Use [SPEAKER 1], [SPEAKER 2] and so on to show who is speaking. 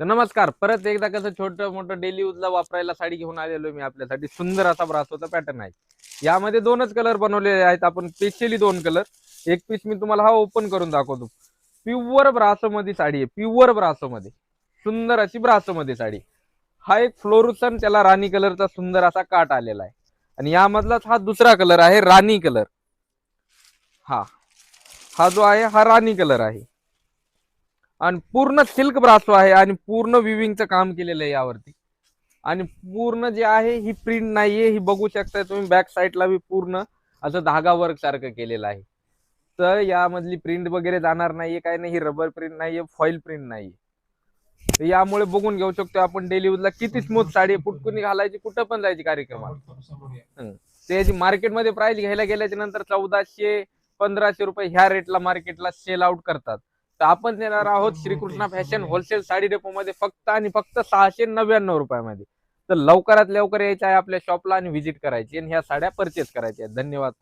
[SPEAKER 1] तर नमस्कार. परत एकदा कसं छोटं मोठं डेली यूजला वापरायला साडी घेऊन आलेलो मी आपल्यासाठी. सुंदर असा ब्रासोचा पॅटर्न आहे. यामध्ये दोनच कलर बनवलेले आहेत. आपण स्पेशली दोन कलर एक पीस मी तुम्हाला हा ओपन करून दाखवतो. प्युअर ब्रासोमध्ये साडी आहे. प्युअर ब्रासोमध्ये सुंदर अशी ब्रासोमध्ये साडी. हा एक फ्लोरुसन त्याला राणी कलरचा सुंदर असा काट आलेला आहे. आणि यामधलाच हा दुसरा कलर आहे. राणी कलर हा. हा जो आहे हा राणी कलर आहे. आणि पूर्ण सिल्क ब्रासो आहे आणि पूर्ण विविंगचं काम केलेलं आहे यावरती. आणि पूर्ण जे आहे ही प्रिंट नाहीये ही बघू शकताय तुम्ही बॅक साईडला बी पूर्ण असं धागा वर्क सारखं केलेलं आहे. तर यामधली प्रिंट वगैरे जाणार नाहीये काय नाही ही रबर प्रिंट नाहीये फॉईल प्रिंट नाहीये. तर यामुळे बघून घेऊ शकतो आपण डेली यूजला किती स्मूथ साडी कुठकुनी घालायची कुठं पण जायची कार्यक्रमात. त्याची मार्केटमध्ये प्राइस घ्यायला गेल्याच्यानंतर चौदाशे पंधराशे रुपये ह्या रेटला मार्केटला सेल आउट करतात. तर आपण देणार आहोत Shrikrishna fashion wholesale sari depot मध्ये फक्त आणि फक्त सहाशे नव्याण्णव रुपयामध्ये. तर लवकरात लवकर यायचं आहे आपल्या शॉपला आणि व्हिजिट करायची आणि ह्या साड्या परचेस करायच्या धन्यवाद.